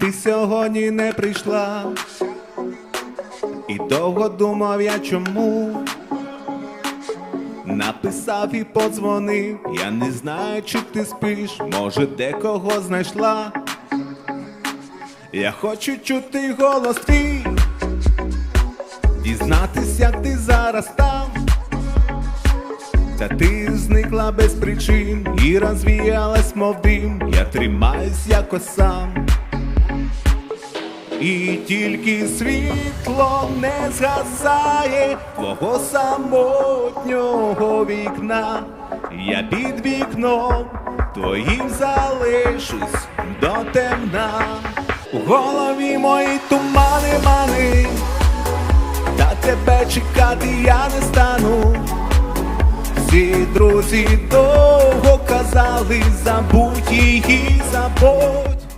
ти сьогодні не прийшла. І довго думав я чому. Написав і подзвонив, я не знаю, чи ти спиш, може декого знайшла. Я хочу чути голос твій, дізнатись, як ти зараз там. Та ти зникла без причин і розвіялась, мов дим, я тримаюсь якось сам. І тільки світло не згасає твого самотнього вікна. Я під вікном твоїм залишусь до темна. У голові мої тумани мани, та тебе чекати я не стану. Всі друзі довго казали, забудь її, забудь.